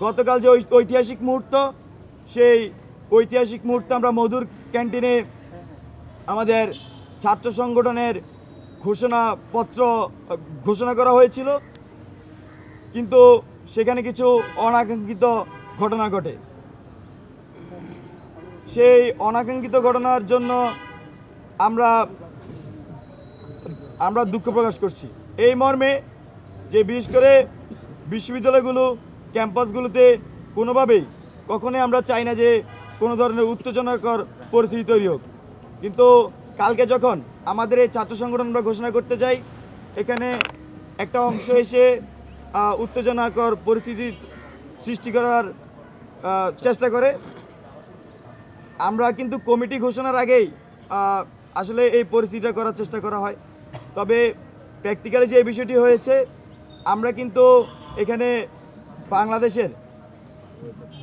গতকাল যে ঐতিহাসিক মুহূর্ত, সেই ঐতিহাসিক মুহূর্তে আমরা মধুর ক্যান্টিনে আমাদের ছাত্র সংগঠনের ঘোষণাপত্র, ঘোষণা করা হয়েছিল। কিন্তু সেখানে কিছু অনাকাঙ্ক্ষিত ঘটনা ঘটে। সেই অনাকাঙ্ক্ষিত ঘটনার জন্য আমরা আমরা দুঃখ প্রকাশ করছি। এই মর্মে যে বিশেষ করে বিশ্ববিদ্যালয়গুলো ক্যাম্পাসগুলোতে কোনোভাবেই কখনোই আমরা চাই না যে কোনো ধরনের উত্তেজনাকর পরিস্থিতি তৈরি হোক। কিন্তু কালকে যখন আমাদের এই ছাত্র সংগঠন আমরা ঘোষণা করতে যাই, এখানে একটা অংশ এসে উত্তেজনাকর পরিস্থিতি সৃষ্টি করার চেষ্টা করে। আমরা কিন্তু কমিটি ঘোষণার আগেই আসলে এই পরিস্থিতিটা করার চেষ্টা করা হয়। তবে প্র্যাকটিক্যালি যে বিষয়টি হয়েছে, আমরা কিন্তু এখানে বাংলাদেশের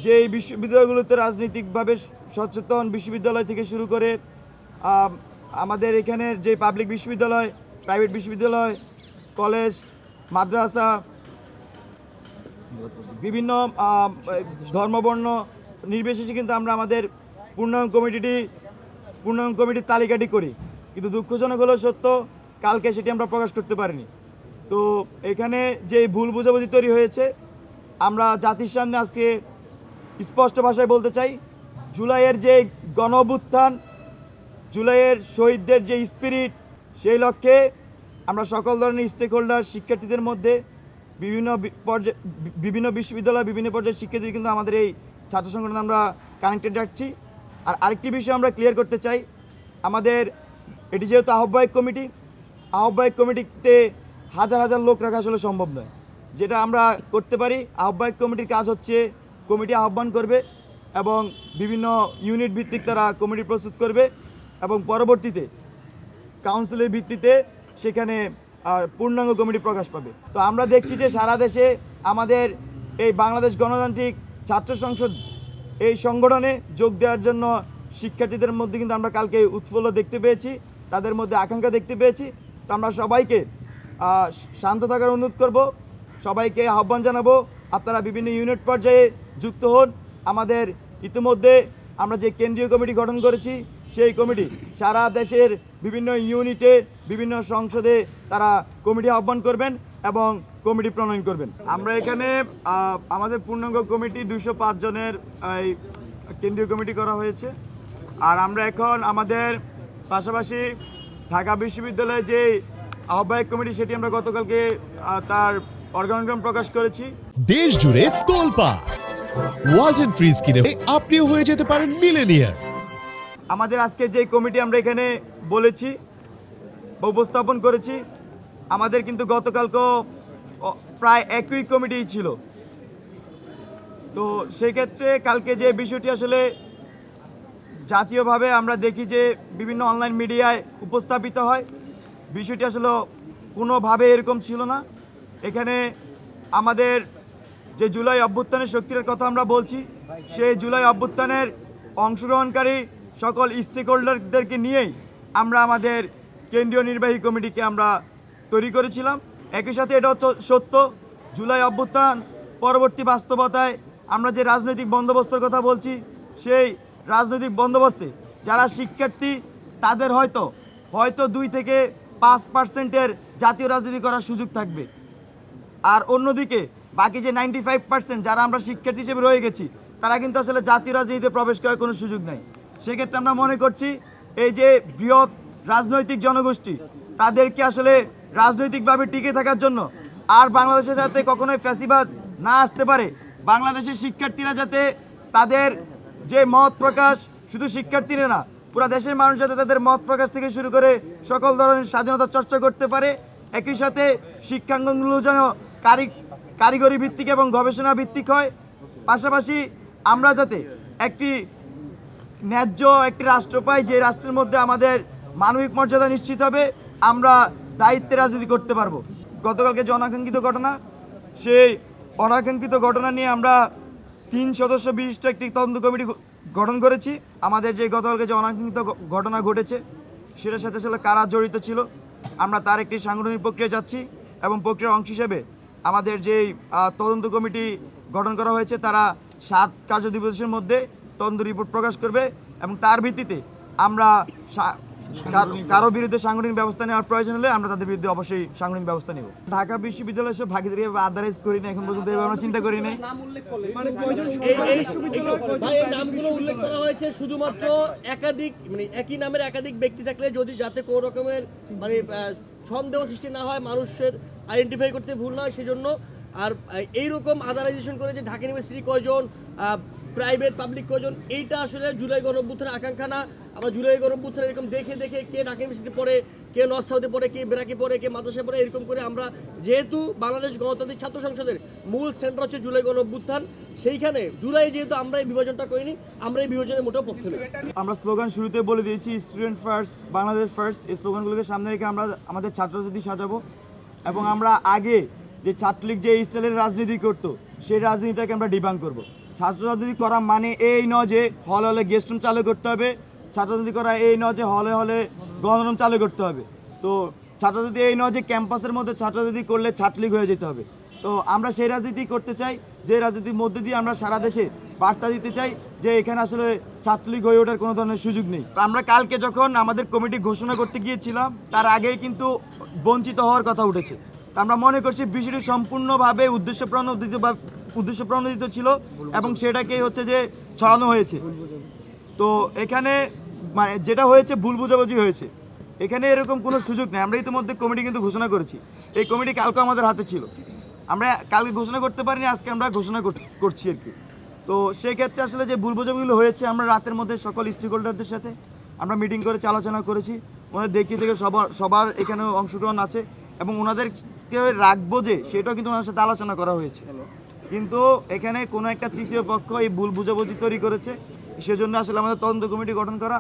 যে বিশ্ববিদ্যালয়গুলোতে রাজনৈতিকভাবে সচেতন বিশ্ববিদ্যালয় থেকে শুরু করে আমাদের এখানের যে পাবলিক বিশ্ববিদ্যালয় প্রাইভেট বিশ্ববিদ্যালয় কলেজ মাদ্রাসা, বিভিন্ন ধর্মবর্ণ নির্বিশেষে কিন্তু আমরা আমাদের পূর্ণাঙ্গ কমিটিটি, পূর্ণাঙ্গ কমিটির তালিকাটি করি। কিন্তু দুঃখজনক হলো সত্য, কালকে সেটি আমরা প্রকাশ করতে পারিনি। তো এখানে যে ভুল বোঝাবুঝি তৈরি হয়েছে জাতির সামনে আজকে স্পষ্ট ভাষায় বলতে চাই, জুলাইয়ের যে গণ জুলাইয়ের শহীদদের যে স্পিরিট সেই লক্ষ্যে আমরা সকল ধরনের স্টেক হোল্ডার শিক্ষার্থীদের মধ্যে বিভিন্ন পর্যায়ে বিভিন্ন বিশ্ববিদ্যালয়, বিভিন্ন পর্যায়ের শিক্ষার্থীদের কিন্তু আমাদের এই ছাত্র সংগঠন আমরা কানেক্টেড রাখছি। আর আরেকটি বিষয় আমরা ক্লিয়ার করতে চাই, আমাদের এটি যেহেতু আহ্বায়ক কমিটি, আহ্বায়ক কমিটিতে হাজার হাজার লোক রাখা আসলে সম্ভব নয়। যেটা আমরা করতে পারি, আহ্বায়ক কমিটির কাজ হচ্ছে কমিটি আহ্বান করবে এবং বিভিন্ন ইউনিট ভিত্তিক তারা কমিটি প্রস্তুত করবে এবং পরবর্তীতে কাউন্সিলের ভিত্তিতে সেখানে পূর্ণাঙ্গ কমিটি প্রকাশ পাবে। তো আমরা দেখছি যে সারা দেশে আমাদের এই বাংলাদেশ গণতান্ত্রিক ছাত্র সংসদ এই সংগঠনে যোগ দেওয়ার জন্য শিক্ষার্থীদের মধ্যে কিন্তু আমরা কালকে উৎফুল্ল দেখতে পেয়েছি, তাদের মধ্যে আকাঙ্ক্ষা দেখতে পেয়েছি। তো আমরা সবাইকে শান্ত থাকার অনুরোধ করব। সবাইকে আহ্বান জানাব, আপনারা বিভিন্ন ইউনিট পর্যায়ে যুক্ত হন। আমাদের ইতিমধ্যে আমরা যে কেন্দ্রীয় কমিটি গঠন করেছি, সেই কমিটি সারা দেশের বিভিন্ন ইউনিটে বিভিন্ন সংসদে তারা কমিটি আহ্বান করবেন এবং কমিটি প্রণয়ন করবেন। আমরা এখানে আমাদের পূর্ণাঙ্গ কমিটি দুশো জনের এই কেন্দ্রীয় কমিটি করা হয়েছে। আর আমরা এখন আমাদের পাশাপাশি ঢাকা বিশ্ববিদ্যালয়ে যে আহ্বায়ক কমিটি, সেটি আমরা গতকালকে তার অর্গানোগ্রাম প্রকাশ করেছি। দেশ জুড়ে তোলপা। ওয়ালটন ফ্রিজ কিনে আপনিও হয়ে যেতে পারেন মিলেনিয়ার আমাদের আজকে যে কমিটি আমরা এখানে বলেছি উপস্থাপন করেছি আমাদের কিন্তু গতকালকেও অ- প্রায় একই কমিটি ছিল। তো সেই ক্ষেত্রে কালকে যে বিষয়টি আসলে জাতীয়ভাবে আমরা দেখি যে বিভিন্ন অনলাইন মিডিয়ায় উপস্থাপিত হয় বিষয়টি আসলে কোনোভাবে এরকম ছিল না। এখানে আমাদের যে জুলাই অভ্যুত্থানের শক্তির কথা আমরা বলছি, সেই জুলাই অভ্যুত্থানের অংশগ্রহণকারী সকল স্টেক হোল্ডারদেরকে নিয়েই আমরা আমাদের কেন্দ্রীয় নির্বাহী কমিটিকে আমরা তৈরি করেছিলাম। একই সাথে এটা হচ্ছে সত্য, জুলাই অভ্যুত্থান পরবর্তী বাস্তবতায় আমরা যে রাজনৈতিক বন্দোবস্তের কথা বলছি, সেই রাজনৈতিক বন্দোবস্তে যারা শিক্ষার্থী, তাদের হয়তো হয়তো দুই থেকে পাঁচ পার্সেন্টের জাতীয় রাজনীতি করার সুযোগ থাকবে। আর অন্যদিকে বাকি যে নাইনটি ফাইভ পার্সেন্ট যারা আমরা শিক্ষার্থী হিসেবে রয়ে গেছি, তারা কিন্তু আসলে জাতীয় রাজনীতিতে প্রবেশ করার কোনো সুযোগ নাই। সেক্ষেত্রে আমরা মনে করছি এই যে বৃহৎ রাজনৈতিক জনগোষ্ঠী, তাদেরকে আসলে রাজনৈতিকভাবে টিকে থাকার জন্য আর বাংলাদেশের সাথে কখনোই ফ্যাসিবাদ না আসতে পারে। বাংলাদেশের শিক্ষার্থীরা যাতে তাদের যে মত প্রকাশ, শুধু শিক্ষার্থীরা না, পুরো দেশের মানুষ যাতে তাদের মত প্রকাশ থেকে শুরু করে সকল ধরনের স্বাধীনতা চর্চা করতে পারে, একই সাথে শিক্ষাঙ্গনগুলো যেন কারি কারিগরি ভিত্তিক এবং গবেষণা ভিত্তিক হয়। পাশাপাশি আমরা যাতে একটি ন্যায্য একটি রাষ্ট্র পাই, যে রাষ্ট্রের মধ্যে আমাদের মানবিক মর্যাদা নিশ্চিত হবে, আমরা দায়িত্বে রাজনীতি করতে পারব। গতকালকে যে অনাকাঙ্ক্ষিত ঘটনা, সেই অনাকাঙ্ক্ষিত ঘটনা নিয়ে আমরা তিন সদস্য বিশিষ্ট একটি তদন্ত কমিটি গঠন করেছি। আমাদের যে গতকালকে যে অনাকাঙ্ক্ষিত ঘটনা ঘটেছে, সেটার সাথে আসলে কারা জড়িত ছিল, আমরা তার একটি সাংগঠনিক প্রক্রিয়া যাচ্ছি এবং প্রক্রিয়ার অংশ হিসেবে আমাদের যেই তদন্ত কমিটি গঠন করা হয়েছে তারা সাত কার্য দিবসের মধ্যে তদন্ত রিপোর্ট প্রকাশ করবে এবং তার ভিত্তিতে আমরা কারও বিরুদ্ধে সাংগঠনিক ব্যবস্থা নেওয়ার প্রয়োজন হলে আমরা তাদের বিরুদ্ধে অবশ্যই সাংগঠনিক ব্যবস্থা নেব। ঢাকা বিশ্ববিদ্যালয় সব ভাগিদারি আদারাইজ করি না এখন পর্যন্ত এভাবে আমরা চিন্তা করি নাই। এই এই একটু- ভাই, এই নামগুলো উল্লেখ করা হয়েছে শুধুমাত্র একাধিক মানে একই নামের একাধিক ব্যক্তি থাকলে যদি যাতে কোনো রকমের মানে সন্দেহ সৃষ্টি না হয় মানুষের আইডেন্টিফাই করতে ভুল না হয় সেজন্য আর এইরকম আদারাইজেশন করে যে ঢাকা ইউনিভার্সিটি কয়জন প্রাইভেট পাবলিক কয়জন, এইটা আসলে জুলাই গণঅভ্যুত্থানের আকাঙ্ক্ষা না। আমরা জুলাই গণঅভ্যুত্থান এরকম দেখে দেখে কে ঢাকা ইউনিভার্সিটি পড়ে, কে নর্থ সাউথে পড়ে, কে বেরাকি পড়ে, কে মাদ্রাসায় পড়ে, এরকম করে আমরা যেহেতু বাংলাদেশ গণতান্ত্রিক ছাত্র সংসদের মূল সেন্টার হচ্ছে জুলাই গণঅভ্যুত্থান, সেইখানে জুলাই যেহেতু আমরা এই বিভাজনটা করিনি, আমরা এই বিভাজনের মোটেও পক্ষে আমরা স্লোগান শুরুতে বলে দিয়েছি স্টুডেন্ট ফার্স্ট বাংলাদেশ ফার্স্ট এই স্লোগানগুলোকে সামনে রেখে আমরা আমাদের ছাত্রছাত্রী সাজাবো। এবং আমরা আগে যে ছাত্রলীগ যে স্টাইলের রাজনীতি করতো, সেই রাজনীতিটাকে আমরা ডিবাং করব। ছাত্র রাজনীতি করা মানে এই নয় যে হলে হলে গেস্ট রুম চালু করতে হবে, ছাত্র রাজনীতি করা এই নয় যে হলে হলে গণরুম চালু করতে হবে। তো ছাত্র রাজনীতি এই নয় যে ক্যাম্পাসের মধ্যে ছাত্র যদি করলে ছাত্রলীগ হয়ে যেতে হবে। তো আমরা সেই রাজনীতি করতে চাই, যে রাজনীতির মধ্যে দিয়ে আমরা সারা দেশে বার্তা দিতে চাই, যে এখানে আসলে ছাত্রলীগ হয়ে ওঠার কোনো ধরনের সুযোগ নেই। আমরা কালকে যখন আমাদের কমিটি ঘোষণা করতে গিয়েছিলাম, তার আগেই কিন্তু বঞ্চিত হওয়ার কথা উঠেছে। তা আমরা মনে করছি বিষয়টি সম্পূর্ণভাবে উদ্দেশ্য প্রণোদিত বা উদ্দেশ্য প্রণোদিত ছিল এবং সেটাকেই হচ্ছে যে ছড়ানো হয়েছে। তো এখানে মানে যেটা হয়েছে ভুল বোঝাবুঝি হয়েছে। এখানে এরকম কোনো সুযোগ নেই। আমরা ইতিমধ্যে কমিটি কিন্তু ঘোষণা করেছি। এই কমিটি কালকে আমাদের হাতে ছিল। আমরা কালকে ঘোষণা করতে পারিনি আজকে আমরা ঘোষণা করছি আর কি। তো সেই ক্ষেত্রে আসলে যে ভুল বোঝাবুঝিগুলো হয়েছে আমরা রাতের মধ্যে সকল স্টেক হোল্ডারদের সাথে আমরা মিটিং করেছি আলোচনা করেছি। ওনাদের দেখিয়ে থেকে সবার সবার এখানে অংশগ্রহণ আছে এবং ওনাদেরকে রাখব যে সেটাও কিন্তু ওনার সাথে আলোচনা করা হয়েছে। কিন্তু এখানে কোনো একটা তৃতীয় পক্ষ এই ভুল বুঝাবুঝি তৈরি করেছে। সেজন্য আসলে আমাদের তদন্ত কমিটি গঠন করা